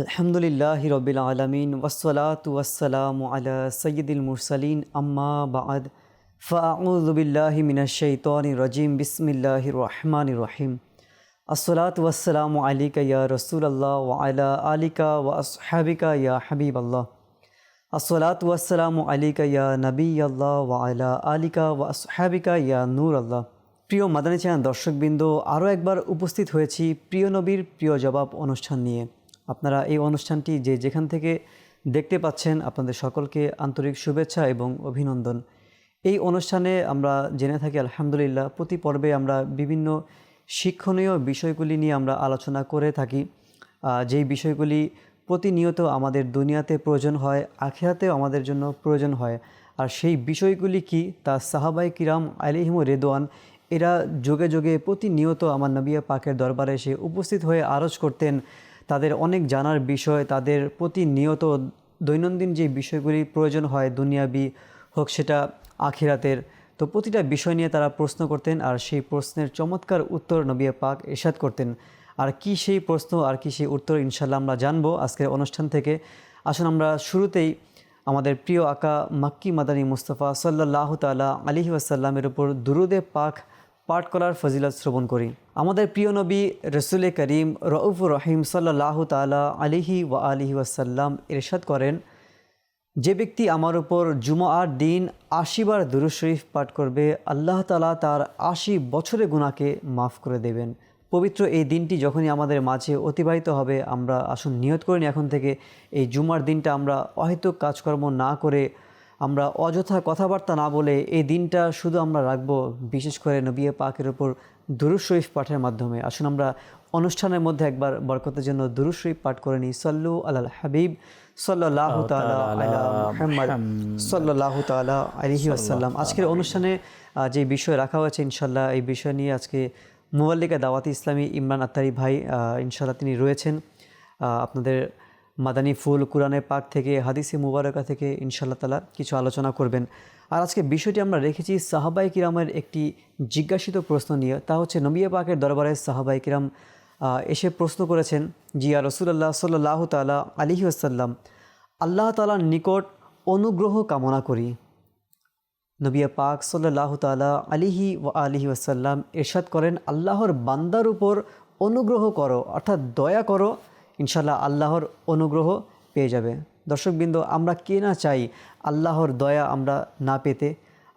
আলহামদুলিল্লাহ রবিল আলমিন ওসলাত ওয়াসালাম আলা সৈয়দুল মুরসালিন, আম্মা বাদ। ফাউজুবিল্লাহি মিনাশাইতানি রজিম বিসমিল্লাহ রহমান রহিম। আসসালাত ওয়াসালাম আলিকা ইয়া রসুল আল্লাহ আলা আলিকা ওয়া আসহাবিকা ইয়া হাবিব আল্লাহ আসসালাত ওয়াসালাম আলিকা ইয়া নবী আল্লাহ আলা আলিকা ওয়া আসহাবিকা ইয়া নূর আল্লাহ প্রিয় মাদানী চ্যানেল দর্শকবৃন্দ, আরও একবার উপস্থিত হয়েছি প্রিয় নবীর প্রিয় জবাব অনুষ্ঠান নিয়ে। আপনারা এই অনুষ্ঠানটি যে যেখান থেকে দেখতে পাচ্ছেন, আপনাদের সকলকে আন্তরিক শুভেচ্ছা এবং অভিনন্দন। এই অনুষ্ঠানে আমরা জেনে থাকি, আলহামদুলিল্লাহ, প্রতি পর্বে আমরা বিভিন্ন শিক্ষণীয় বিষয়গুলি নিয়ে আমরা আলোচনা করে থাকি। যেই বিষয়গুলি প্রতিনিয়ত আমাদের দুনিয়াতে প্রয়োজন হয়, আখিরাতেও আমাদের জন্য প্রয়োজন হয়। আর সেই বিষয়গুলি কি তা সাহাবাই কিরাম আলিহিম রেদওয়ান, এরা যোগে যোগে প্রতিনিয়ত আমার নবিয়া পাকের দরবারে এসে উপস্থিত হয়ে আরজ করতেন। তাদের অনেক জানার বিষয়, তাদের প্রতিনিয়ত দৈনন্দিন যে বিষয়গুলি প্রয়োজন হয়, দুনিয়াবি হোক সেটা আখিরাতের, তো প্রতিটা বিষয় নিয়ে তারা প্রশ্ন করতেন আর সেই প্রশ্নের চমৎকার উত্তর নবিয়া পাক এরশাদ করতেন। আর কি সেই প্রশ্ন আর কি সেই উত্তর ইনশাল্লাহ আমরা জানব আজকের অনুষ্ঠান থেকে। আসুন আমরা শুরুতেই আমাদের প্রিয় আকা মাক্কি মাদানী মুস্তফা সাল্লাহ তালা আলিহি ওয়াসাল্লামের উপর দুরুদে পাক পাঠ করার ফজিলত শ্রবণ করি। আমাদের প্রিয় নবী রসুল করিম রউফুর রহিম সাল্লাহ তালা আলিহি ওয়া আলিহি ওয়াসাল্লাম ইরশাদ করেন, যে ব্যক্তি আমার উপর জুমার দিন আশিবার দুরুদ শরীফ পাঠ করবে, আল্লাহ তালা তার আশি বছরের গুণাকে মাফ করে দেবেন। পবিত্র এই দিনটি যখনই আমাদের মাঝে অতিবাহিত হবে, আমরা আসুন নিয়ত করিনি এখন থেকে, এই জুমার দিনটা আমরা অহেতুক কাজকর্ম না করে আমরা অযথা কথাবার্তা না বলে এই দিনটা শুধু আমরা রাখব বিশেষ করে নবিয়ে পাকের উপর দুরুদ শরীফ পাঠের মাধ্যমে। আসুন আমরা অনুষ্ঠানের মধ্যে একবার বরকতের জন্য দুরুদ শরীফ পাঠ করে নিই। সল্লু আলাল হাবিব সাল্লাহ আলা মুহাম্মদ সাল্লাহ তালা আলহি আসাল্লাম আজকের অনুষ্ঠানে যে বিষয় রাখা হয়েছে ইনশাল্লাহ এই বিষয় নিয়ে আজকে মুবাল্লিকা দাওয়াতি ইসলামী ইমরান আত্তারি ভাই ইনশাল্লাহ তিনি রয়েছেন। আপনাদের মাদানী ফুল কোরআনের পাক থেকে, হাদিসে মুবারকা থেকে ইনশাল্লাহ তালা কিছু আলোচনা করবেন। আর আজকে বিষয়টি আমরা রেখেছি সাহাবাই কিরামের একটি জিজ্ঞাসিত প্রশ্ন নিয়ে। তা হচ্ছে নবিয়া পাকের দরবারে সাহাবাই কিরাম এসে প্রশ্ন করেছেন জিয়া রসুল্লাহ সাল্লাহ তালা আলিহি আসাল্লাম আল্লাহ তালার নিকট অনুগ্রহ কামনা করি। নবিয়া পাক সাল্লাহ তালা আলিহি ও আলিহি ওয়াসাল্লাম এরশাদ করেন, আল্লাহর বান্দার উপর অনুগ্রহ করো, অর্থাৎ দয়া করো ইনশাল্লাহ আল্লাহর অনুগ্রহ পেয়ে যাবে। দর্শকবৃন্দ, আমরা কে না চাই আল্লাহর দয়া আমরা না পেতে?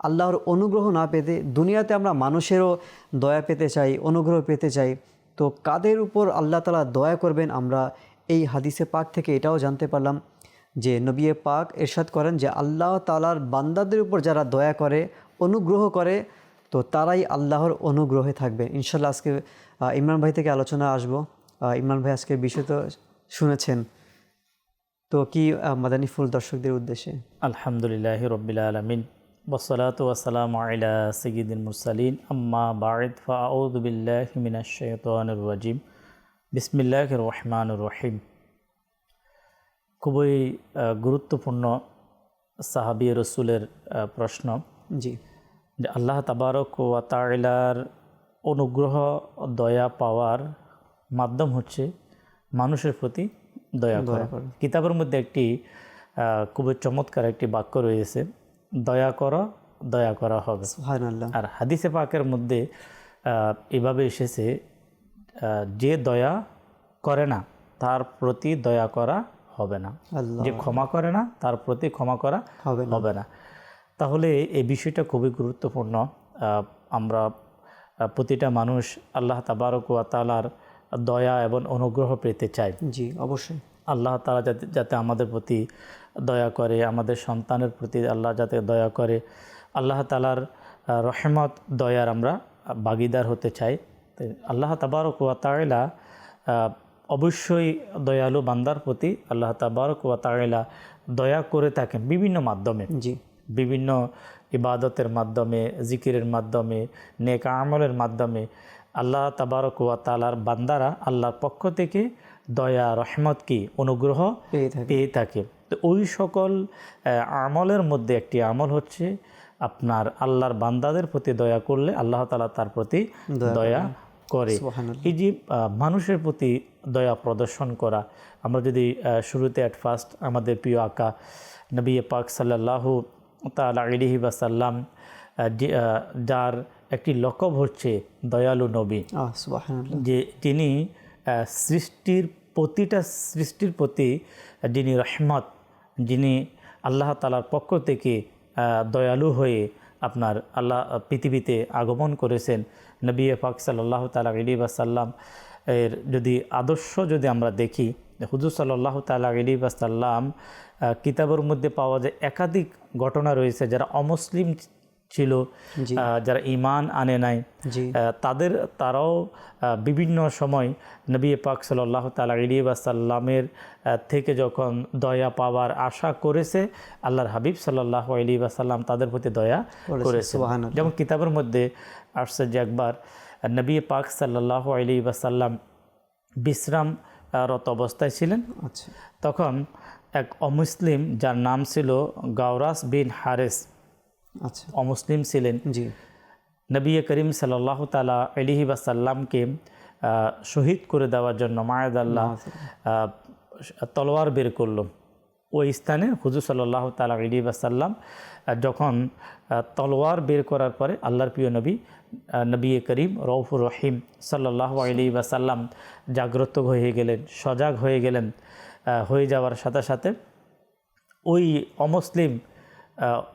আল্লাহর অনুগ্রহ না পেতে, দুনিয়াতে আমরা মানুষেরও দয়া পেতে চাই, অনুগ্রহ পেতে চাই। তো কাদের উপর আল্লাহ তালা দয়া করবেন আমরা এই হাদিসে পাক থেকে এটাও জানতে পারলাম যে নবিয়ে পাক এরশাদ করেন যে আল্লাহ তালার বান্দাদের উপর যারা দয়া করে, অনুগ্রহ করে, তো তারাই আল্লাহর অনুগ্রহে থাকবে। ইনশাল্লাহ আজকে ইমরান ভাই থেকে আলোচনা আসব। ইমরান ভাই আজকে বিষয় তো শুনেছেন। তো কি মাদানী ফুল দর্শকদের উদ্দেশ্যে? আলহামদুলিল্লাহ রবিল আলমিন। বসলাত ওয়াসালাম আলা সঈদুল মুরসালিন। আম্মা মিনাশাইতানির রাজিম। বিসমিল্লাহ রহমান রহিম। খুবই গুরুত্বপূর্ণ সাহাবি রসুলের প্রশ্ন। জি। যে আল্লাহ তাবারক ও তাইলার অনুগ্রহ দয়া পাওয়ার মাধ্যম হচ্ছে মানুষের প্রতি দয়া করা। কিতাবের মধ্যে একটি খুবই চমৎকার একটি বাক্য রয়েছে দয়া করো দয়া করা হবে। আর হাদিসে পাকের মধ্যে এভাবে এসেছে যে দয়া করে না তার প্রতি দয়া করা হবে না। যে ক্ষমা করে না তার প্রতি ক্ষমা করা হবে না। তাহলে এই বিষয়টা খুবই গুরুত্বপূর্ণ। আমরা প্রতিটা মানুষ আল্লাহ তাবারক ওয়া তালার দয়া এবং অনুগ্রহ পেতে চাই। জি অবশ্যই। আল্লাহ তালা যাতে যাতে আমাদের প্রতি দয়া করে আমাদের সন্তানের প্রতি আল্লাহ যাতে দয়া করে আল্লাহ তালার রহমত দয়ার আমরা বাগিদার হতে চাই। আল্লাহ তাবারক ওয়া তাইলা অবশ্যই দয়ালু বান্দার প্রতি আল্লাহ তাবারক ওয়া তাইলা দয়া করে থাকেন বিভিন্ন মাধ্যমে। জি। বিভিন্ন ইবাদতের মাধ্যমে জিকিরের মাধ্যমে নেক আমলের মাধ্যমে আল্লাহ তাবারক ওয়া তালার বান্দারা আল্লাহর পক্ষ থেকে দয়া রহমত কি অনুগ্রহ পেয়ে থাকে। তো ওই সকল আমলের মধ্যে একটি আমল হচ্ছে আপনার আল্লাহর বান্দাদের প্রতি দয়া করলে আল্লাহ তালা তার প্রতি দয়া করে। এই যে মানুষের প্রতি দয়া প্রদর্শন করা আমরা যদি শুরুতে অ্যাট ফার্স্ট আমাদের প্রিয় আকা নবী পাক সাল্লাল্লাহু তালা আলিহি বাসাল্লাম যার একটি লকব হচ্ছে দয়ালু নবী। যে যিনি আহ, সৃষ্টির প্রতিটা সৃষ্টির প্রতি যিনি রহমত যিনি আল্লাহ তালার পক্ষ থেকে দয়ালু হয়ে আপনার আল্লাহ পৃথিবীতে আগমন করেছেন নবী পাক সাল্লাহ তালা আলী বাসাল্লাম এর যদি আদর্শ যদি আমরা দেখি হুজুর সাল্লাহ তালা আলী বাসাল্লাম কিতাবের মধ্যে পাওয়া যায় একাধিক ঘটনা রয়েছে যারা অমুসলিম ছিল যারা ইমান আনে নাই তাদের তারাও বিভিন্ন সময় নবী পাক সাল্লাহ তালা আলী সাল্লামের থেকে যখন দয়া পাওয়ার আশা করেছে আল্লাহর হাবিব সাল্লাহ আলী সাল্লাম তাদের প্রতি দয়া করেছে। যেমন কিতাবের মধ্যে আসছে যে একবার নবী পাক সাল্লাহ আলী সাল্লাম বিশ্রামরত অবস্থায় ছিলেন। আচ্ছা। তখন এক অমুসলিম যার নাম ছিল গাওরাস বিন হারেস আচ্ছা। অমুসলিম ছিলেন। জি। নবী করিম সাল্লাহ তালা আলিহি বাসাল্লামকে শহীদ করে দেওয়ার জন্য মায়াদাল্লাহ তলোয়ার বের করল। ওই স্থানে হুজুর সাল্লাহ তালা আলি বাসাল্লাম যখন তলোয়ার বের করার পরে আল্লাহর প্রিয় নবী নবী করিম রৌফুর রহিম সাল্লাহ আলি বাসাল্লাম জাগ্রত হয়ে গেলেন সজাগ হয়ে গেলেন হয়ে যাওয়ার সাথে সাথে ওই অমুসলিম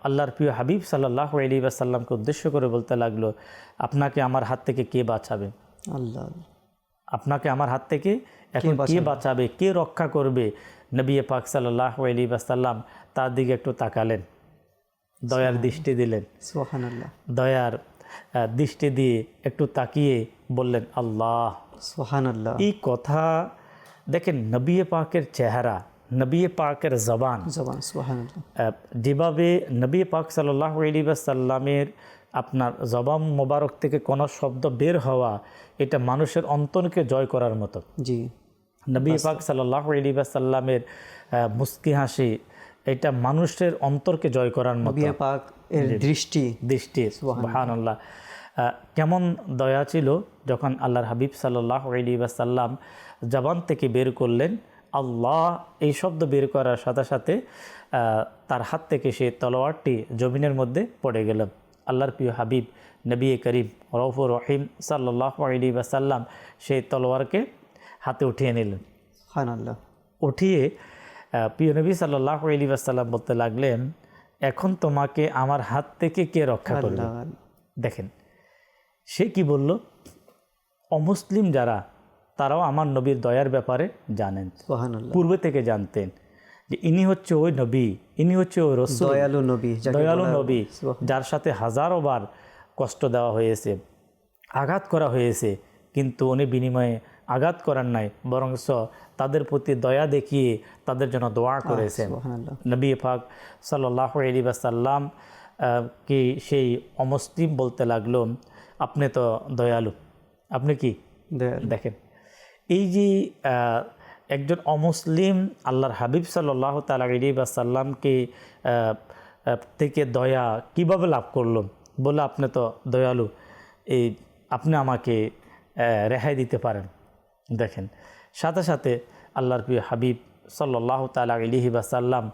আল্লাহর প্রিয় হাবিব সাল্লাহ আলী সাল্লামকে উদ্দেশ্য করে বলতে লাগল আপনাকে আমার হাত থেকে কে বাঁচাবে? আল্লাহ। আপনাকে আমার হাত থেকে এখন কে বাঁচাবে? কে রক্ষা করবে? নবী পাক সাল্লাহ আলী সাল্লাম তার দিকে একটু তাকালেন। দয়ার দৃষ্টি দিলেন। সুবহানাল্লাহ। দয়ার দৃষ্টি দিয়ে একটু তাকিয়ে বললেন আল্লাহ। সুবহানাল্লাহ। এই কথা দেখেন নবী পাকের চেহারা নবী পাকের জবান। জবান যেভাবে নবী পাক সাল্লাহ আলী সাল্লামের আপনার জবান মোবারক থেকে কোনো শব্দ বের হওয়া এটা মানুষের অন্তরকে জয় করার মতো। জি। নবী পাক সাল্লাহ আলী সাল্লামের মুস্কি হাসি এটা মানুষের অন্তরকে জয় করার মতো। পাক এর দৃষ্টি। দৃষ্টি সুবহানাল্লাহ। কেমন দয়া ছিল যখন আল্লাহর হাবিব সাল্লাহ আলী সাল্লাম জবান থেকে বের করলেন? আল্লাহ এই শব্দ বের করার সাথে সাথে তার হাত থেকে সে তলোয়ারটি জমিনের মধ্যে পড়ে গেল। আল্লাহর প্রিয় হাবিব নবী করিম রৌফুর রহিম সাল্লাহ আলী সাল্লাম সেই তলোয়ারকে হাতে উঠিয়ে নিলেন। আল্লাহ উঠিয়ে প্রিয় নবী সাল্লাহ আলী সাল্লাম বলতে লাগলেন এখন তোমাকে আমার হাত থেকে কে রক্ষা আল্লাহ। দেখেন সে কি বলল? অমুসলিম যারা তারাও আমার নবীর দয়ার ব্যাপারে জানেন। পূর্বে থেকে জানতেন যে ইনি হচ্ছে ওই নবী ইনি হচ্ছে ওই রসুল। দয়ালু নবী দয়ালু নবী যার সাথে হাজারো বার কষ্ট দেওয়া হয়েছে আঘাত করা হয়েছে কিন্তু উনি বিনিময়ে আঘাত করার নাই বরংস তাদের প্রতি দয়া দেখিয়ে তাদের জন্য দোয়া করেছেন। নবী পাক সাল্লাহ আলী সাল্লাম কি সেই অমুসলিম বলতে লাগল আপনি তো দয়ালু আপনি কি? দেখেন এই যে একজন অমুসলিম আল্লাহর হাবিব সাল্লাহ তালা আলী সাল্লামকে আহ, থেকে দয়া কীভাবে লাভ করল? বলে আপনি তো দয়ালু। এই আপনি আমাকে রেহাই দিতে পারেন। দেখেন সাথে সাথে আল্লাহর প্রিয় হাবিব সাল্লাহ তালা আলিহি সাল্লাম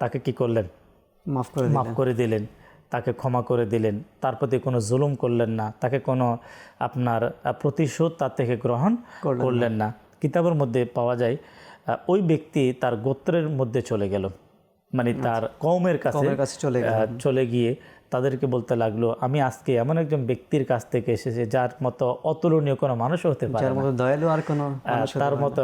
তাকে কি করলেন? মাফ করে মাফ করে দিলেন। তাকে ক্ষমা করে দিলেন। তার প্রতি কোনো জুলুম করলেন না। তাকে কোনো আপনার প্রতিশোধ তার থেকে গ্রহণ করলেন না। কিতাবের মধ্যে পাওয়া যায় ওই ব্যক্তি তার গোত্রের মধ্যে চলে গেল। মানে তার কৌমের কাছে কমের কাছে চলে চলে গিয়ে তাদেরকে বলতে লাগল আমি আজকে এমন একজন ব্যক্তির কাছ থেকে এসেছি যার মতো অতুলনীয় কোনো মানুষ হতে পারে দয়ালু আর কোনো তার মতো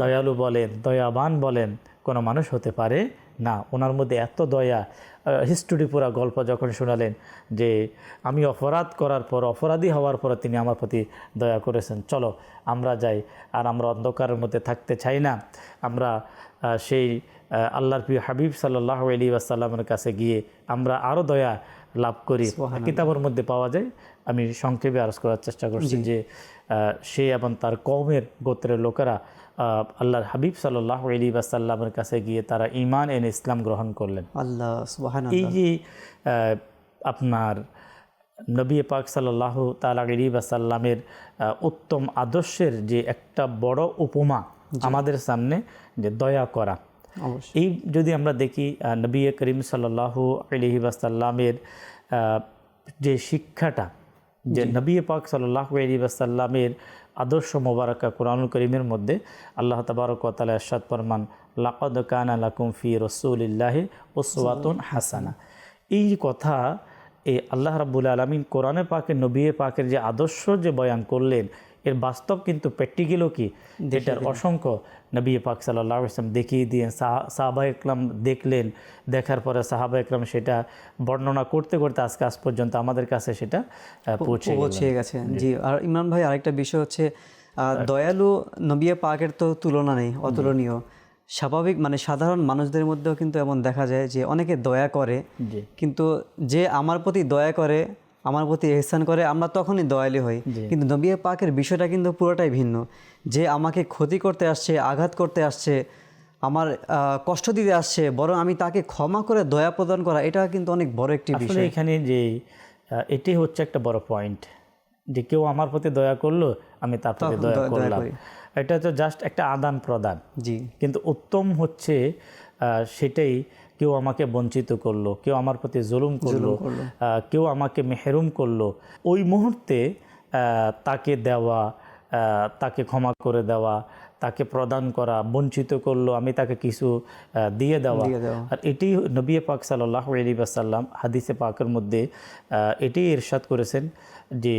দয়ালু বলেন দয়াবান বলেন কোনো মানুষ হতে পারে না। ওনার মধ্যে এত দয়া হিস্টোরি পুরা গল্প যখন শোনালেন যে আমি অপরাধ করার পর অপরাধী হওয়ার পর তিনি আমার প্রতি দয়া করেছেন চলো আমরা যাই। আর আমরা অন্ধকারের মধ্যে থাকতে চাই না। আমরা সেই আল্লাহর প্রিয় হাবিব সাল্লাহ আলী আসাল্লামের কাছে গিয়ে আমরা আরও দয়া লাভ করি। কিতাবের মধ্যে পাওয়া যায় আমি সংক্ষেপে আরজ করার চেষ্টা করছি যে সে এবং তার কৌমের গোত্রের লোকেরা আল্লাহর হাবিব সাল্লাহ আলী আসাল্লামের কাছে গিয়ে তারা ইমান এন ইসলাম গ্রহণ করলেন। আল্লাহ এই যে আপনার নবী পাক সাল্লাহ তালা আলী বাসাল্লামের উত্তম আদর্শের যে একটা বড় উপমা আমাদের সামনে যে দয়া করা। এই যদি আমরা দেখি নবী করিম সাল্লাহ আলহি বাসাল্লামের যে শিক্ষাটা যে নবী পাক সাল্লাহ আলহি বাসাল্লামের আদর্শ মোবারকা কোরআনুল করিমের মধ্যে আল্লাহ তাবারক তালা এরশাদ ফরমান, লাকদ কান লাকুম ফি রসুলিল্লাহি ওসওয়াতুন হাসানা। এই কথা এই আল্লাহ রাবুল আলমিন কোরআনে পাকে নবী পাকের যে আদর্শ যে বয়ান করলেন এর বাস্তব কিন্তু প্র্যাকটিক্যালও কি? এটার অসংখ্য নবী পাক সাল্লাহ ইসলাম দেখিয়ে দিয়ে সাহাবা ইকলাম দেখলেন দেখার পরে সাহাবা ইকলাম সেটা বর্ণনা করতে করতে আজকে আজ পর্যন্ত আমাদের কাছে সেটা পৌঁছে পৌঁছে গেছে। জি। আর ইমরান ভাই আরেকটা বিষয় হচ্ছে দয়ালু নবিয়া পাকের তো তুলনা নেই অতুলনীয়। স্বাভাবিক মানে সাধারণ মানুষদের মধ্যেও কিন্তু এমন দেখা যায় যে অনেকে দয়া করে কিন্তু যে আমার প্রতি দয়া করে আমার প্রতি এহসান করে আমরা তখনই দয়ালু হই। কিন্তু নবিয়া পাকের বিষয়টা কিন্তু পুরোটাই ভিন্ন। যে আমাকে ক্ষতি করতে আসছে আঘাত করতে আসছে আমার কষ্ট দিতে আসছে বরং আমি তাকে ক্ষমা করে দয়া প্রদান করা এটা কিন্তু অনেক বড় একটি বিষয়। এখানে যে এটি হচ্ছে একটা বড় পয়েন্ট যে কেউ আমার প্রতি দয়া করল আমি তার প্রতি দয়া করলাম। এটা তো জাস্ট একটা আদান প্রদান জি। কিন্তু উত্তম হচ্ছে সেটাই কেউ আমাকে বঞ্চিত করল কেউ আমার প্রতি জুলুম করল কেউ আমাকে মেহরুম করল ওই মুহূর্তে তাকে দেওয়া তাকে ক্ষমা করে দেওয়া তাকে প্রদান করা বঞ্চিত করল আমি তাকে কিছু দিয়ে দেওয়া। আর এটি নবী পাক সাল্লাহ আলী বাসাল্লাম হাদিসে পাকের মধ্যে এটি ইরশাদ করেছেন যে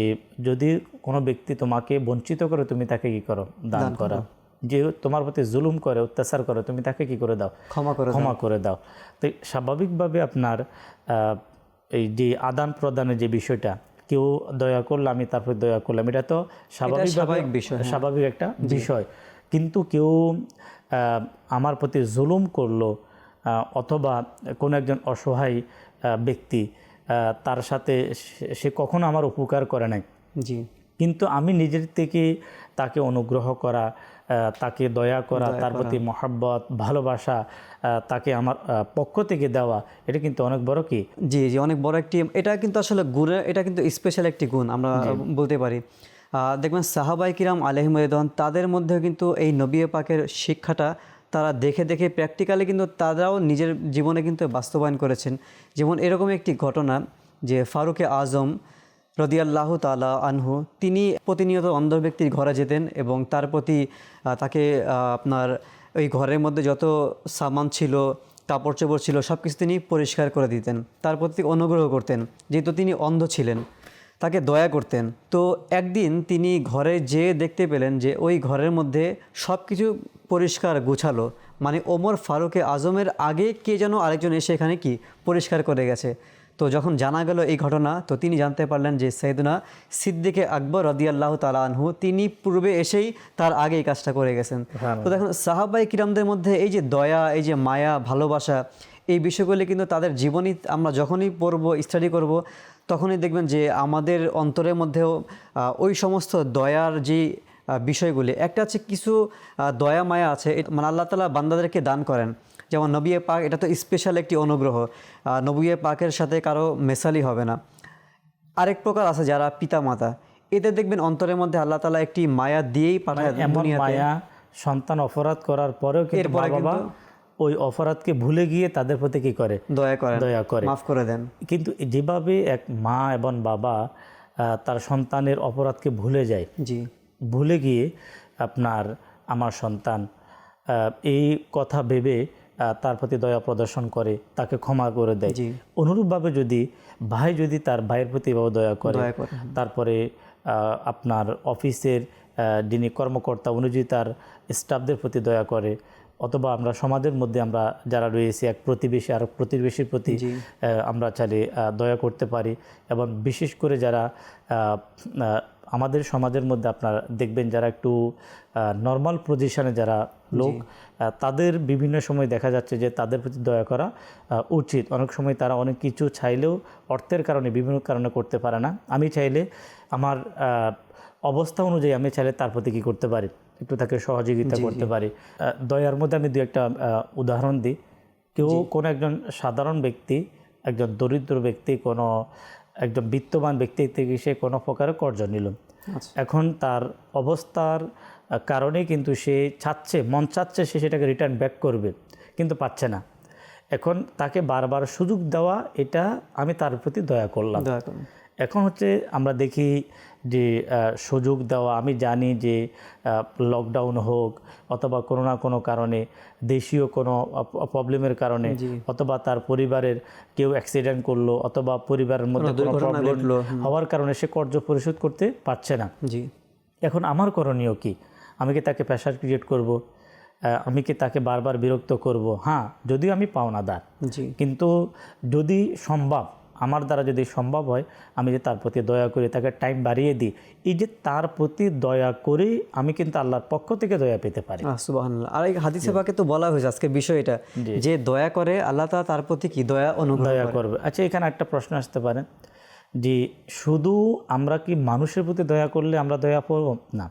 যদি কোনো ব্যক্তি তোমাকে বঞ্চিত করে তুমি তাকে কি করো? দান করা। যে তোমার প্রতি জুলুম করে অত্যাচার করে তুমি তাকে কি করে দাও? ক্ষমা করে ক্ষমা করে দাও। তো স্বাভাবিকভাবে আপনার এই যে আদান প্রদানের যে বিষয়টা কেউ দয়া করলে আমি তারপর দয়া করলাম। এটা তো স্বাভাবিক স্বাভাবিক বিষয়, হ্যাঁ। স্বাভাবিক একটা বিষয়। কিন্তু কেউ আমার প্রতি জুলুম করল অথবা কোনো একজন অসহায় ব্যক্তি তার সাথে সে- কখনো আমার উপকার করে নাই। জি। কিন্তু আমি নিজের থেকে তাকে অনুগ্রহ করা তাকে দয়া করা তার প্রতি মহাব্বত ভালোবাসা তাকে আমার পক্ষ থেকে দেওয়া এটা কিন্তু অনেক বড় কি? জি জি অনেক বড় একটি এটা কিন্তু আসলে গুণের এটা কিন্তু স্পেশাল একটি গুণ আমরা বলতে পারি। দেখবেন সাহাবাই কিরাম আলহিমদন তাদের মধ্যেও কিন্তু এই নবী পাকের শিক্ষাটা তারা দেখে দেখে প্র্যাকটিক্যালি কিন্তু তারাও নিজের জীবনে কিন্তু বাস্তবায়ন করেছেন। যেমন এরকম একটি ঘটনা যে ফারুকে আজম রদিয়াল্লাহ তালা আনহু, তিনি প্রতিনিয়ত অন্ধ ব্যক্তির ঘরে যেতেন এবং তার প্রতি তাকে আপনার ওই ঘরের মধ্যে যত সামান ছিল কাপড় চোপড় ছিল সব কিছু তিনি পরিষ্কার করে দিতেন। তার প্রতি অনুগ্রহ করতেন, যেহেতু তিনি অন্ধ ছিলেন, তাকে দয়া করতেন। তো একদিন তিনি ঘরে যেয়ে দেখতে পেলেন যে ওই ঘরের মধ্যে সব কিছু পরিষ্কার গুছালো। মানে ওমর ফারুকে আজমের আগে কে যেন আরেকজন এসে এখানে কি পরিষ্কার করে গেছে। তো যখন জানা গেল এই ঘটনা তো তিনি জানতে পারলেন যে সৈদুনা সিদ্দিকে আকবর রদিয়াল্লাহ তালা আনহু তিনি পূর্বে এসেই তার আগে এই কাজটা করে গেছেন। তো দেখুন সাহাবাই কিরামদের মধ্যে এই যে দয়া এই যে মায়া ভালোবাসা এই বিষয়গুলি কিন্তু তাদের জীবনী আমরা যখনই পড়ব স্টাডি করব তখনই দেখবেন যে আমাদের অন্তরের মধ্যেও ওই সমস্ত দয়ার যে বিষয়গুলি একটা হচ্ছে কিছু দয়া মায়া আছে মানে আল্লাহ তালা বান্দাদেরকে দান করেন। যেমন নবিয়ে পাক এটা তো স্পেশাল একটি অনুগ্রহ। নবিয়ে পাকের সাথে কারও মেসালি হবে না। আরেক প্রকার আছে যারা পিতা মাতা এদের দেখবেন অন্তরের মধ্যে আল্লাহ তালা একটি মায়া দিয়েই পাঠায় মানে। মায়া সন্তান অপরাধ করার পরেও কিন্তু এরপরে বাবা ওই অপরাধকে ভুলে গিয়ে তাদের প্রতি কি করে? দয়া করে দয়া করে। মাফ করে দেন। কিন্তু যেভাবে এক মা এবং বাবা তার সন্তানের অপরাধকে ভুলে যায় জি। ভুলে গিয়ে আপনার আমার সন্তান এই কথা ভেবে তার প্রতি দয়া প্রদর্শন করে তাকে ক্ষমা করে দেয়। অনুরূপভাবে যদি ভাই যদি তার ভাইয়ের প্রতি এভাবে দয়া করে তারপরে আপনার অফিসের যিনি কর্মকর্তা উনি যদি তার স্টাফদের প্রতি দয়া করে অথবা আমরা সমাজের মধ্যে আমরা যারা রয়েছি এক প্রতিবেশী আর প্রতিবেশীর প্রতি আমরা চাইলে দয়া করতে পারি। এবং বিশেষ করে যারা আমাদের সমাজের মধ্যে আপনার দেখবেন যারা একটু নর্মাল পজিশনে যারা লোক তাদের বিভিন্ন সময় দেখা যাচ্ছে যে তাদের প্রতি দয়া করা উচিত। অনেক সময় তারা অনেক কিছু চাইলেও অর্থের কারণে বিভিন্ন কারণে করতে পারে না। আমি চাইলে আমার অবস্থা অনুযায়ী আমি চাইলে তার প্রতি কী করতে পারি? একটু তাকে সহযোগিতা করতে পারি। দয়ার মধ্যে আমি দু একটা উদাহরণ দিই। কেউ কোনো একজন সাধারণ ব্যক্তি একজন দরিদ্র ব্যক্তি কোনো একজন বিত্তবান ব্যক্তি থেকে সে কোনো প্রকারে কর্জ নিল। আচ্ছা। এখন তার অবস্থার কারণে কিন্তু সে চাচ্ছে মন চাচ্ছে সে সেটাকে রিটার্ন ব্যাক করবে কিন্তু পাচ্ছে না। এখন তাকে বারবার সুযোগ দেওয়া এটা আমি তার প্রতি দয়া করলাম। এখন হচ্ছে আমরা দেখি যে সুযোগ দেওয়া। আমি জানি যে লকডাউন হোক অথবা কোনো না কোনো কারণে দেশীয় কোনো প্রবলেমের কারণে অথবা তার পরিবারের কেউ অ্যাক্সিডেন্ট করল অথবা পরিবারের মধ্যে কোনো প্রবলেম ঘটলো, হওয়ার কারণে সে কর্জ পরিশোধ করতে পারছে না। জি। এখন আমার করণীয় কি? আমি কি তাকে প্রেশার ক্রিয়েট করব? আমি কি তাকে বারবার বিরক্ত করব? হ্যাঁ যদিও আমি পাওনাদার। কিন্তু যদি সম্ভব আমার দ্বারা যদি সম্ভব হয় আমি যে তার প্রতি দয়া করি তাকে টাইম বাড়িয়ে দিই এই যে তার প্রতি দয়া করে আমি কিন্তু আল্লাহর পক্ষ থেকে দয়া পেতে পারি। আর এই হাদিসে পাকে তো বলা হয়েছে আজকে বিষয় এটা যে দয়া করে আল্লাহ তা তার প্রতি কি দয়া অনুগ্রহ দয়া করবে। আচ্ছা এখানে একটা প্রশ্ন আসতে পারে যে শুধু আমরা কি মানুষের প্রতি দয়া করলে আমরা দয়া পাবো না।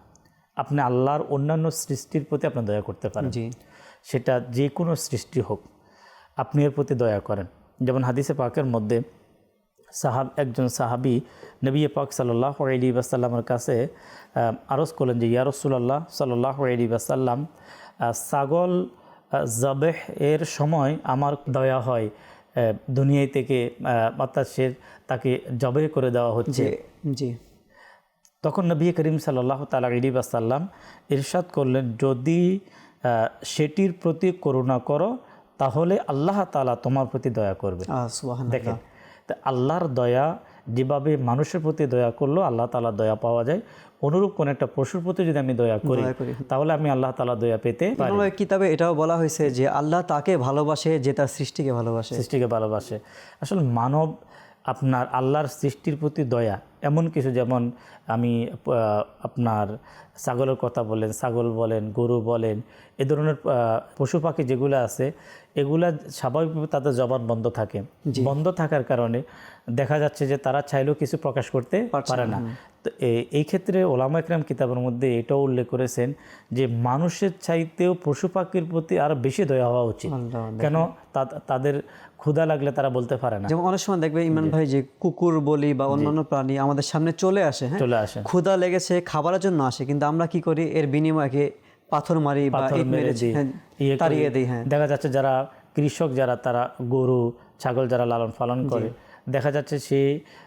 আপনি আল্লাহর অন্যান্য সৃষ্টির প্রতি আপনি দয়া করতে পারেন। জি। সেটা যে কোনো সৃষ্টি হোক আপনি এর প্রতি দয়া করেন। যেমন হাদিসে পাকের মধ্যে সাহাব একজন সাহাবি নবী পাক সাল্লাহ আলী বাসাল্লামের কাছে আরজ করলেন যে ইয়ারসুল্লাহ সাল্লাহ আলী বাসাল্লাম ছাগল জবেহ এর সময় আমার দয়া হয় দুনিয়ায় থেকে অর্থাৎ সে তাকে জবে করে দেওয়া হচ্ছে। জি তখন নবী করিম সাল্লাহ তালা আলী বাসাল্লাম ইরশাদ করলেন যদি সেটির প্রতি করুণা করো তাহলে আল্লাহ তালা তোমার প্রতি দয়া করবে। দেখেন তা আল্লাহর দয়া যেভাবে মানুষের প্রতি দয়া করল আল্লাহ তালা দয়া পাওয়া যায়। অনুরূপ কোন একটা পশুর প্রতি যদি আমি দয়া করি তাহলে আমি আল্লাহ তালা দয়া পেতে কিতাবে এটাও বলা হয়েছে যে আল্লাহ তাকে ভালোবাসে যে তার সৃষ্টিকে ভালোবাসে। সৃষ্টিকে ভালোবাসে। আসলে মানব আপনার আল্লাহর সৃষ্টির প্রতি দয়া। এমন কিছু যেমন আমি আপনার ছাগলের কথা বলেন ছাগল বলেন গরু বলেন এ ধরনের পশু পাখি যেগুলো আছে এগুলা স্বাভাবিকভাবে তাদের জবান বন্ধ থাকে। বন্ধ থাকার কারণে দেখা যাচ্ছে যে তারা চাইলেও কিছু প্রকাশ করতে পারে না। তো এই ক্ষেত্রে ওলামা একরাম কিতাবের মধ্যে এটাও উল্লেখ করেছেন যে মানুষের চাইতেও পশু পাখির প্রতি আরও বেশি দয়া হওয়া উচিত। কেন? তাদের ক্ষুধা লাগলে তারা বলতে পারে না। যেমন অনেক সময় দেখবে ইমান ভাই যে কুকুর বলি বা অন্যান্য প্রাণী আমাদের সামনে চলে আসে হ্যাঁ? চলে আসে। ক্ষুধা লেগেছে খাবারের জন্য আসে কিন্তু আমরা কি করি? এর বিনিময়ে পাথর মারি বা ইট মেরে হ্যাঁ, ইয়ে। তাড়িয়ে দিই হ্যাঁ। দেখা যাচ্ছে যারা কৃষক যারা তারা গরু ছাগল যারা লালন পালন করে দেখা যাচ্ছে সে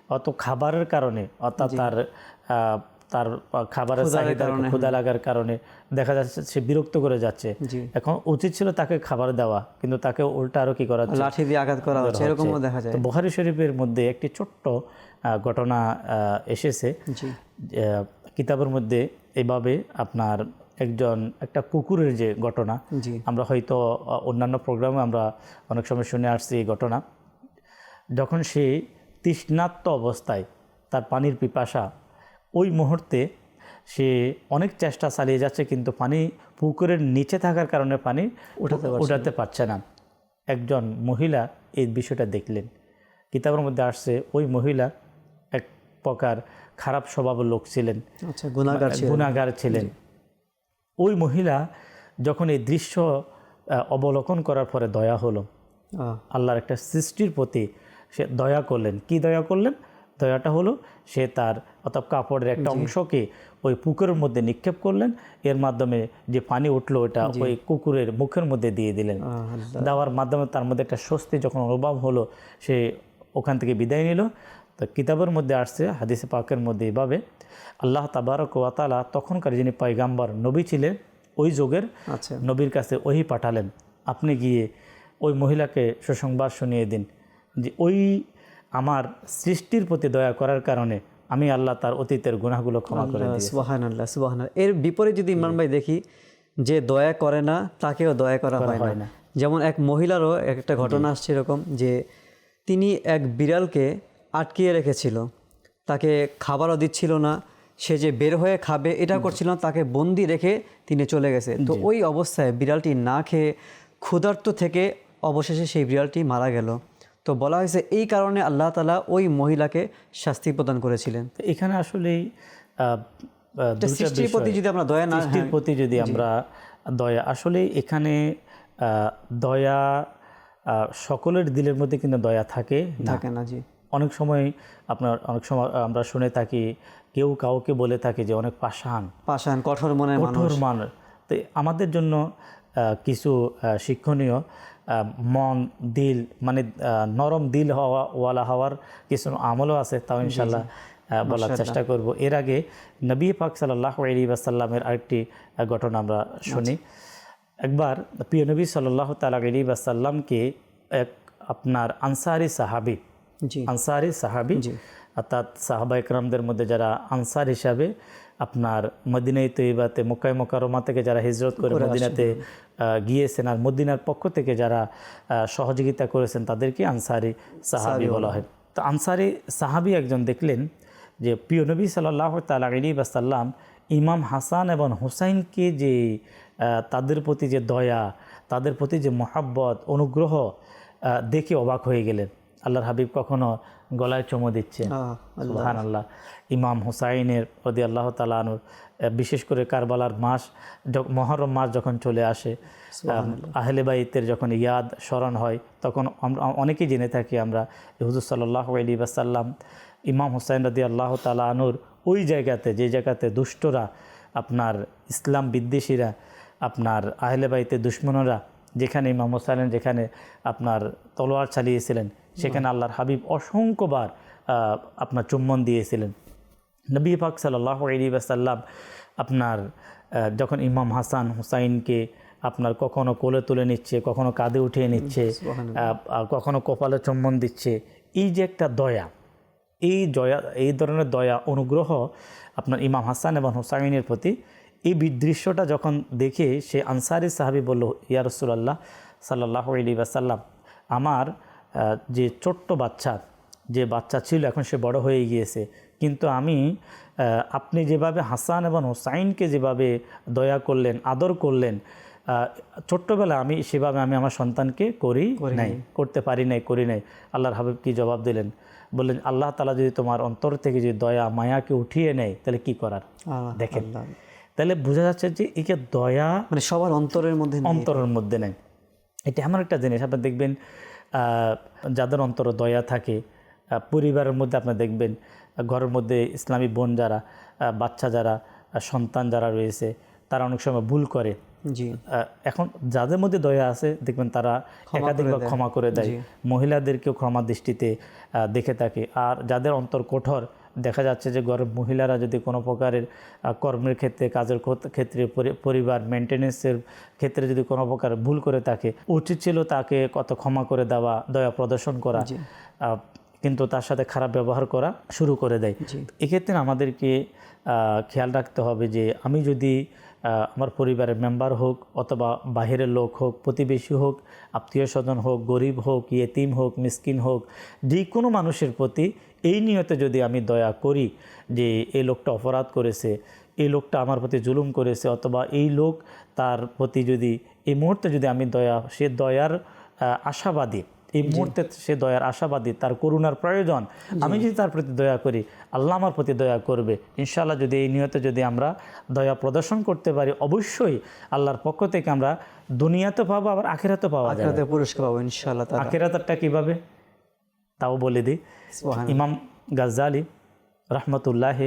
অত খাবারের কারণে অর্থাৎ তার আহ, তার খাবারের চাহিদা ক্ষুধা লাগার কারণে দেখা যাচ্ছে সে বিরক্ত করে যাচ্ছে। এখন উচিত ছিল তাকে খাবার দেওয়া কিন্তু তাকে উল্টা আরও কি করা লাঠি দিয়ে আঘাত করা হচ্ছে এরকমও দেখা যায়। তো বুখারি শরীফের মধ্যে একটি ছোট্ট ঘটনা এসেছে। কিতাবের মধ্যে এভাবে আপনার একজন একটা কুকুরের যে ঘটনা আমরা হয়তো অন্যান্য প্রোগ্রামে আমরা অনেক সময় শুনে আসছি এই ঘটনা। যখন সে তৃষ্ণাত্ম অবস্থায় তার পানির পিপাসা ওই মুহূর্তে সে অনেক চেষ্টা চালিয়ে যাচ্ছে কিন্তু পানি পুকুরের নিচে থাকার কারণে পানি উঠাতে উঠাতে পারছে না। একজন মহিলা এই বিষয়টা দেখলেন। কিতাবের মধ্যে আসছে ওই মহিলা এক প্রকার খারাপ স্বভাবের লোক ছিলেন। আচ্ছা গুণাগার ছিলেন। ওই মহিলা যখন এই দৃশ্য অবলোকন করার পরে দয়া হলো। আল্লাহর একটা সৃষ্টির প্রতি সে দয়া করলেন। কি দয়া করলেন? দয়াটা হলো সে তার অর্থাৎ কাপড়ের একটা অংশকে ওই পুকুরের মধ্যে নিক্ষেপ করলেন। এর মাধ্যমে যে পানি উঠল ওটা ওই কুকুরের মুখের মধ্যে দিয়ে দিলেন। দেওয়ার মাধ্যমে তার মধ্যে একটা স্বস্তি যখন অনুভব হলো সে ওখান থেকে বিদায় নিল। তো কিতাবের মধ্যে আসছে হাদিসে পাকের মধ্যে এভাবে আল্লাহ তাবারক ওয়াতালা তখনকার যিনি পয়গাম্বর নবী ছিলেন ওই যোগের আচ্ছা। নবীর কাছে ওহি পাঠালেন। আপনি গিয়ে ওই মহিলাকে সুসংবাদ শুনিয়ে দিন যে ওই আমার সৃষ্টির প্রতি দয়া করার কারণে আমি আল্লাহ তার অতীতের গুণাগুলো ক্ষমা করে সুবাহান আল্লাহ সুবাহান এর বিপরীত যদি ইমরান ভাই দেখি যে দয়া করে না তাকেও দয়া করা হয় না। যেমন এক মহিলারও একটা ঘটনা আসছে এরকম যে তিনি এক বিড়ালকে আটকিয়ে রেখেছিল। তাকে খাবারও দিচ্ছিল না সে যে বের হয়ে খাবে এটা করছিল না তাকে বন্দি রেখে তিনি চলে গেছে। তো ওই অবস্থায় বিড়ালটি না খেয়ে ক্ষুধার্ত থেকে অবশেষে সেই বিড়ালটি মারা গেল। তো বলা হয়েছে এই কারণে আল্লাহ তালা ওই মহিলাকে শাস্তি প্রদান করেছিলেন। তো এখানে সৃষ্টির প্রতি যদি আমরা দয়া না সৃষ্টির প্রতি যদি আমরা দয়া আসলে এখানে দয়া সকলের দিলের মধ্যে কিন্তু দয়া থাকে থাকে না জি। অনেক সময় আপনার অনেক সময় আমরা শুনে থাকি কেউ কাউকে বলে থাকে যে অনেক পাষাণ। পাষাণ কঠোর মনের কঠোর মানুষ। তো আমাদের জন্য কিছু শিক্ষণীয় মন দিল মানে নরম দিল হওয়া ওয়ালা হওয়ার কিছু আমলও আছে তাও ইনশাল্লাহ বলার চেষ্টা করব। এর আগে নবী পাক সাল্লাহ আলী বাসাল্লামের আরেকটি ঘটনা আমরা শুনি। একবার প্রিয় নবী সাল্লাহ তালা আলী বাসাল্লামকে এক আপনার আনসারি সাহাবি আনসারি সাহাবি অর্থাৎ সাহাবা একরামদের মধ্যে যারা আনসার হিসাবে আপনার মদিনাই তৈবাতে মক্কাই মোকারমা থেকে যারা হিজরত করে মদিনাতে গিয়েছেন আর মদিনার পক্ষ থেকে যারা সহযোগিতা করেছেন তাদেরকে আনসারি সাহাবি বলা হয়। তো আনসারি সাহাবি একজন দেখলেন যে প্রিয় নবী সাল্লাহ তালা বাসাল্লাম ইমাম হাসান এবং হুসাইনকে যে তাদের প্রতি যে দয়া তাদের প্রতি যে মহাব্বত অনুগ্রহ দেখে অবাক হয়ে গেলেন। আল্লাহর হাবিব কখনো গলায় চমো দিচ্ছেন। আল্লাহ। ইমাম হুসাইনের রদি আল্লাহ তালানুর বিশেষ করে কারবালার মাস মহরম মাস যখন চলে আসে আম, আহলে বাইতের যখন ইয়াদ স্মরণ হয় তখন আমরা অনেকেই জেনে থাকি আমরা হুজুর সাল্লাহ আলী বাসাল্লাম ইমাম হুসাইন রদি আল্লাহ তালা আনুর ওই জায়গাতে যে জায়গাতে দুষ্টরা আপনার ইসলাম বিদ্বেষীরা আপনার আহলে বাইতে দুশ্মনরা যেখানে ইমাম হুসাইন যেখানে আপনার তলোয়ার চালিয়েছিলেন সেখানে আল্লাহর হাবিব অসংখ্যবার আপনার চুম্বন দিয়েছিলেন। নবী পাক সাল্লাহ আলী বাসাল্লাম আপনার যখন ইমাম হাসান হুসাইনকে আপনার কখনো কোলে তুলে নিচ্ছে কখনো কাঁধে উঠিয়ে নিচ্ছে কখনো কপালে চুম্বন দিচ্ছে এই যে একটা দয়া এই দয়া এই ধরনের দয়া অনুগ্রহ আপনার ইমাম হাসান এবং হুসাইনের প্রতি এই দৃশ্যটা যখন দেখে সে আনসারি সাহাবি বলল ইয়া রসুলাল্লাহ সাল্লাহ আলী বাসাল্লাম আমার যে ছোট্ট বাচ্চা যে বাচ্চা ছিল এখন সে বড় হয়ে গিয়েছে কিন্তু আমি আপনি যেভাবে হাসান এবং হুসাইনকে যেভাবে দয়া করলেন আদর করলেন ছোট্টবেলা আমি সেভাবে আমি আমার সন্তানকে করি নাই করতে পারি নাই করি নাই। আল্লাহর হাবিব কি জবাব দিলেন? বললেন আল্লাহ তালা যদি তোমার অন্তর থেকে যদি দয়া মায়াকে উঠিয়ে নেয় তাহলে কি করার? দেখেন। তাহলে বোঝা যাচ্ছে যে যে দয়া মানে সবার অন্তরের মধ্যে অন্তরের মধ্যে নেই। এটা এমন একটা জিনিস আপনার দেখবেন যাদের অন্তর দয়া থাকে পরিবারের মধ্যে আপনার দেখবেন ঘরের মধ্যে ইসলামী বোন যারা বাচ্চা যারা সন্তান যারা রয়েছে তারা অনেক সময় ভুল করে। জি। এখন যাদের মধ্যে দয়া আছে দেখবেন তারা একাধিকবার ক্ষমা করে দেয়। মহিলাদেরকেও ক্ষমা দৃষ্টিতে দেখে থাকে। আর যাদের অন্তর কঠোর দেখা যাচ্ছে যে ঘরের মহিলারা যদি কোনো প্রকারের কর্মের ক্ষেত্রে কাজের ক্ষত- ক্ষেত্রে পরি- পরিবার মেনটেনেন্সের ক্ষেত্রে যদি কোনো প্রকার ভুল করে থাকে উচিত ছিল তাকে কত ক্ষমা করে দেওয়া দয়া প্রদর্শন করা। কিন্তু তার সাথে খারাপ ব্যবহার করা শুরু করে দেয়। এক্ষেত্রে আমাদেরকে খেয়াল রাখতে হবে যে আমি যদি আমার পরিবারের মেম্বার হোক অথবা বাহিরের লোক হোক প্রতিবেশী হোক আত্মীয় স্বজন হোক গরিব হোক ইয়েতিম হোক মিসকিন হোক যে কোনো মানুষের প্রতি এই নিয়তে যদি আমি দয়া করি যে এই লোকটা অপরাধ করেছে এই লোকটা আমার প্রতি জুলুম করেছে অথবা এই লোক তার প্রতি যদি এই মুহূর্তে যদি আমি দয়া সে দয়ার আশাবাদী এই মুহূর্তে সে দয়ার আশাবাদী তার করুণার প্রয়োজন। আমি যদি তার প্রতি দয়া করি আল্লাহ আমার প্রতি দয়া করবে। ইনশাআল্লাহ যদি এই নিয়তে যদি আমরা দয়া প্রদর্শন করতে পারি অবশ্যই আল্লাহর পক্ষ থেকে আমরা দুনিয়াতে পাবো আবার আখেরাতে পাওয়া যাবে। আখিরাতে পুরস্কার পাবো ইনশাআল্লাহ তাআলা। আখেরাতটা কীভাবে? তাও বলে দিই। ইমাম গাজ্জালি রহমতুল্লাহ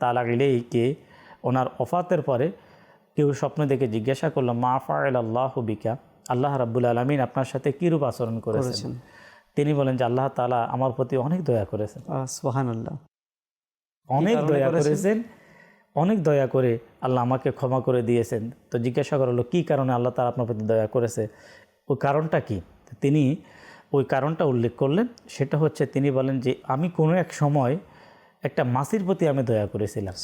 তালা ইলেইকে ওনার অফাতের পরে কেউ স্বপ্ন দেখে জিজ্ঞাসা করল মা ফাইল আল্লাহ বিকা? আল্লাহ রাব্বুল আলমিন আপনার সাথে কীরূপ আচরণ করেছেন? তিনি বলেন যে আল্লাহ তালা আমার প্রতি অনেক দয়া করেছেন। আহ, সুবহানাল্লাহ। অনেক দয়া করেছেন? অনেক দয়া করে আল্লাহ আমাকে ক্ষমা করে দিয়েছেন। তো জিজ্ঞাসা করা হলো কী কারণে আল্লাহ তালা আপনার প্রতি দয়া করেছে? ওই কারণটা কি? তিনি ওই কারণটা উল্লেখ করলেন সেটা হচ্ছে তিনি বলেন যে আমি কোনো এক সময় একটা মাসির প্রতি আমি দয়া করেছিলাম।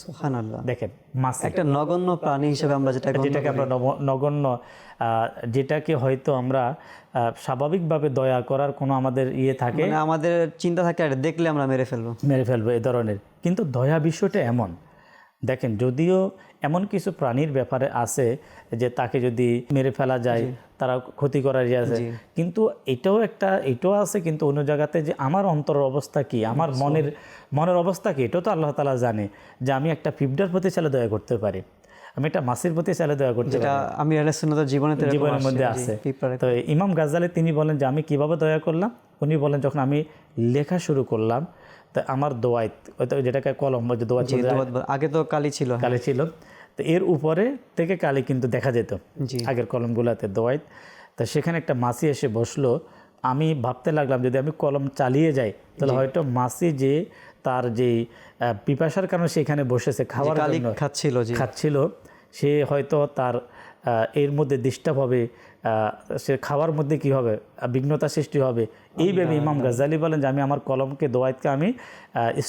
দেখেন মাসি একটা নগণ্য প্রাণী হিসেবে আমরা যেটা যেটাকে আমরা নগণ্য যেটাকে হয়তো আমরা স্বাভাবিকভাবে দয়া করার কোনো আমাদের ইয়ে থাকে মানে আমাদের চিন্তা থাকে আর দেখলে আমরা মেরে ফেলব। মেরে ফেলব এই ধরনের। কিন্তু দয়া বিষয়টা এমন। দেখেন যদিও এমন কিছু প্রাণীর ব্যাপারে আছে যে তাকে যদি মেরে ফেলা যায় তারা ক্ষতি করার ইয়ে আছে। কিন্তু এটাও একটা এটাও আছে কিন্তু অন্য জায়গাতে যে আমার অন্তরের অবস্থা কি আমার মনের মনের অবস্থা কি এটাও তো আল্লাহ তালা জানে যে আমি একটা পিঁপড়ার প্রতি চালে দয়া করতে পারি। আমি একটা মাসির প্রতি চাইলে দয়া করতে পারি। যেটা আমি জীবনে জীবনের মধ্যে আছে। তো ইমাম গাজ্জালি তিনি বলেন যে আমি কীভাবে দয়া করলাম? উনি বলেন যখন আমি লেখা শুরু করলাম তা আমার হয়তো যেটাকে কলম দোয়া বল- আগে তো কালি ছিল। কালি ছিল। তো এর উপরে থেকে কালি কিন্তু দেখা যেত আগের কলমগুলোতে দোয়াইত। তা সেখানে একটা মাসি এসে বসল। আমি ভাবতে লাগলাম যদি আমি কলম চালিয়ে যাই তাহলে হয়তো মাসি যে তার যে পিপাসার কারণে সেখানে বসেছে খাওয়ার খাচ্ছিল খাচ্ছিল সে হয়তো তার এর মধ্যে ডিস্টার্ব হবে সে খাওয়ার মধ্যে কি হবে বিঘ্নতা সৃষ্টি হবে এইভাবে ইমাম গাজ্জালি বলেন যে আমি আমার কলমকে দোয়াইতকে আমি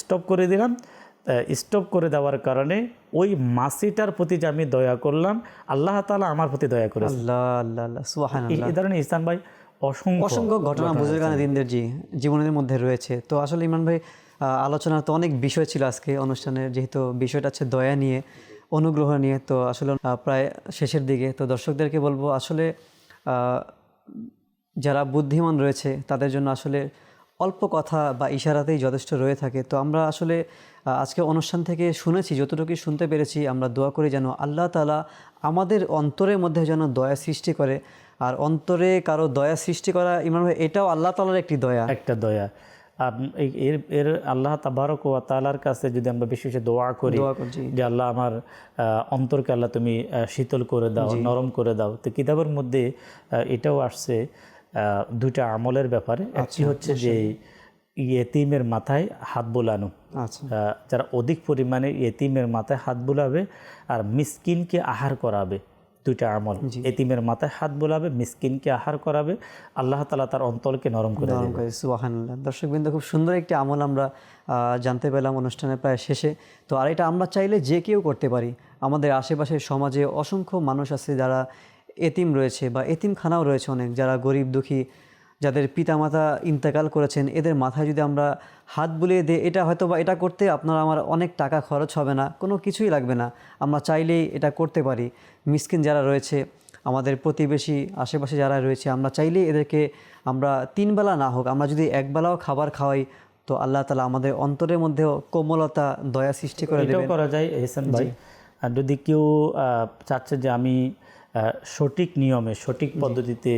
স্টপ করে দিলাম। স্টপ করে দেওয়ার কারণে ওই মাসিটার প্রতি যে আমি দয়া করলাম আল্লাহ তাআলা আমার প্রতি দয়া করেছে। আল্লাহ আল্লাহ আল্লাহ এই- ধরনের ইসলাম ভাই অসংখ্য অসংখ্য ঘটনা বুজুর্গানা দিনদের জি জীবনের মধ্যে রয়েছে। তো আসলে ইমান ভাই আহ, আলোচনার তো অনেক বিষয় ছিল আজকে অনুষ্ঠানের যেহেতু বিষয়টা হচ্ছে দয়া নিয়ে অনুগ্রহ নিয়ে তো আসলে প্রায় শেষের দিকে। তো দর্শকদেরকে বলব আসলে আহ, যারা বুদ্ধিমান রয়েছে তাদের জন্য আসলে অল্প কথা বা ইশারাতেই যথেষ্ট রয়ে থাকে। তো আমরা আসলে আজকে অনুষ্ঠান থেকে শুনেছি যতটুকু শুনতে পেরেছি আমরা দোয়া করি যেন আল্লাহ তালা আমাদের অন্তরের মধ্যে যেন দয়া সৃষ্টি করে। আর অন্তরে কারও দয়া সৃষ্টি করা ইমান ভাই এটাও আল্লাহ তালার একটি দয়া। একটা দয়া। এর এর আল্লাহ তাবারক ও তালার কাছে যদি আমরা বেশি বেশি দোয়া করি যে আল্লাহ আমার অন্তরকে আল্লাহ তুমি শীতল করে দাও নরম করে দাও। তো কিতাবের মধ্যে এটাও আসছে দুইটা আমলের ব্যাপারে। একটি হচ্ছে যে ইয়েতিমের মাথায় হাত বোলানো। আচ্ছা। যারা অধিক পরিমাণে এতিমের মাথায় হাত বোলাবে আর মিসকিনকে আহার করাবে দুইটা আমল। এতিমের মাথায় হাত বোলাবে মিসকিনকে আহার করাবে আল্লাহ তালা তার অন্তরকে নরম করে দেবে। সুবাহান্লাহ দর্শকবৃন্দ খুব সুন্দর একটি আমল আমরা জানতে পেলাম অনুষ্ঠানের প্রায় শেষে। তো আর এটা আমরা চাইলে যে কেউ করতে পারি। আমাদের আশেপাশের সমাজে অসংখ্য মানুষ আছে যারা এতিম রয়েছে বা এতিমখানাও রয়েছে অনেক যারা গরিব দুঃখী যাদের পিতামাতা ইন্তেকাল করেছেন এদের মাথায় যদি আমরা হাত বুলিয়ে দিই এটা হয়তো বা এটা করতে আপনার আমার অনেক টাকা খরচ হবে না কোনো কিছুই লাগবে না। আমরা চাইলেই এটা করতে পারি। মিসকিন যারা রয়েছে আমাদের প্রতিবেশী আশেপাশে যারা রয়েছে আমরা চাইলেই এদেরকে আমরা তিনবেলা না হোক আমরা যদি একবেলাও খাবার খাওয়াই তো আল্লাহ তালা আমাদের অন্তরের মধ্যেও কোমলতা দয়া সৃষ্টি করে দেবেন। করা যায় এহসান ভাই। আর যদি কেউ চাচ্ছে যে আমি সঠিক নিয়মে সঠিক পদ্ধতিতে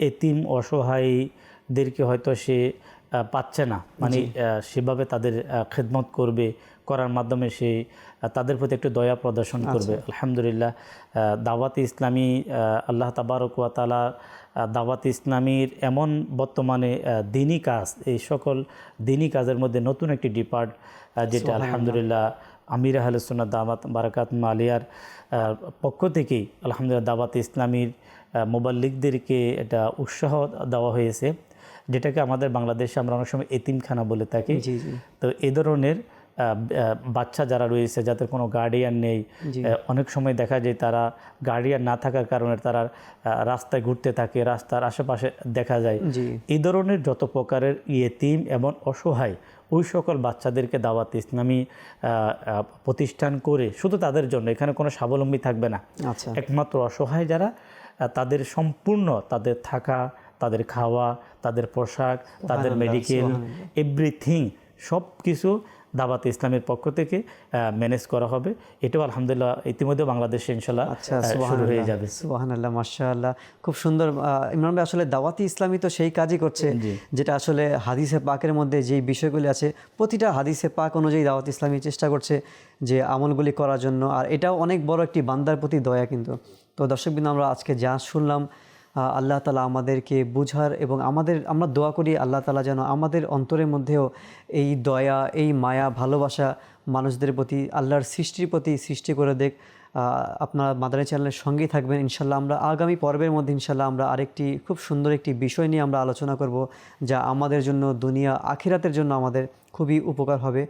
এতিম অসহায়দেরকে হয়তো সে পাচ্ছে না। মানে সেভাবে তাদের খেদমত করবে করার মাধ্যমে সে তাদের প্রতি একটু দয়া প্রদর্শন করবে। আলহামদুলিল্লাহ দাওয়াতে ইসলামী আল্লাহ তাবারক ওয়া তাআলা দাওয়াত ইসলামীর এমন বর্তমানে দিনী কাজ এই সকল দিনী কাজের মধ্যে নতুন একটি ডিপার্ট যেটা আলহামদুলিল্লাহ আমির আহলুসুন্নাত দাওয়াত বারাকাত মালিয়ার পক্ষ থেকেই আলহামদুলিল্লাহ দাওয়াত ইসলামীর মোবাল্লিকদেরকে এটা উৎসাহ দেওয়া হয়েছে যেটাকে আমাদের বাংলাদেশে আমরা অনেক সময় এতিমখানা বলে থাকি। তো এ ধরনের বাচ্চা যারা রয়েছে যাদের কোনো গার্ডিয়ান নেই অনেক সময় দেখা যায় তারা গার্ডিয়ান না থাকার কারণে তারা রাস্তায় ঘুরতে থাকে রাস্তার আশেপাশে দেখা যায়। এই ধরনের যত প্রকারের ইয়েতিম এবং অসহায় ওই সকল বাচ্চাদেরকে দাওয়াত ইসলামী প্রতিষ্ঠান করে শুধু তাদের জন্য এখানে কোনো স্বাবলম্বী থাকবে না। আচ্ছা। একমাত্র অসহায় যারা তাদের সম্পূর্ণ তাদের থাকা তাদের খাওয়া তাদের পোশাক তাদের মেডিকেল এভরিথিং সব কিছু দাওয়াত ইসলামের পক্ষ থেকে ম্যানেজ করা হবে। এটাও আলহামদুলিল্লাহ ইতিমধ্যে বাংলাদেশে ইনশাল্লাহ আচ্ছা শুরু হয়ে যাবে। সুবাহান আল্লাহ মাশাআল্লাহ। খুব সুন্দর ইমরান ভাই আসলে দাওয়াতি ইসলামী তো সেই কাজই করছে যেটা আসলে হাদিসে পাকের মধ্যে যেই বিষয়গুলি আছে প্রতিটা হাদিসে পাক অনুযায়ী দাওয়াত ইসলামী চেষ্টা করছে যে আমলগুলি করার জন্য। আর এটাও অনেক বড় একটি বান্দার প্রতি দয়া কিন্তু। তো দর্শকবৃন্দ আমরা আজকে যা শুনলাম আল্লাহ তালা আমাদেরকে বুঝার এবং আমাদের, আমরা দোয়া করি আল্লাহ তালা যেন আমাদের অন্তরের মধ্যেও এই দয়া, এই মায়া, ভালোবাসা মানুষদের প্রতি, আল্লাহর সৃষ্টির প্রতি সৃষ্টি করে দেখ। আপনারা মাদানী চ্যানেলের সঙ্গেই থাকবেন ইনশাল্লাহ আমরা আগামী পর্বের মধ্যে ইনশাল্লাহ আমরা আরেকটি খুব সুন্দর একটি বিষয় নিয়ে আমরা আলোচনা করব, যা আমাদের জন্য, দুনিয়া, আখিরাতের জন্য আমাদের খুবই উপকার হবে।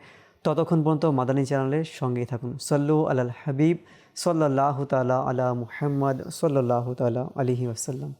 ততক্ষণ পর্যন্ত মাদানী চ্যানেলের সঙ্গেই থাকুন। সল্লু আলাল হাবিব। সাল্লাহ তালা আলা মুহাম্মদ সাল্লাহ তালা আলিহি ওয়াসাল্লাম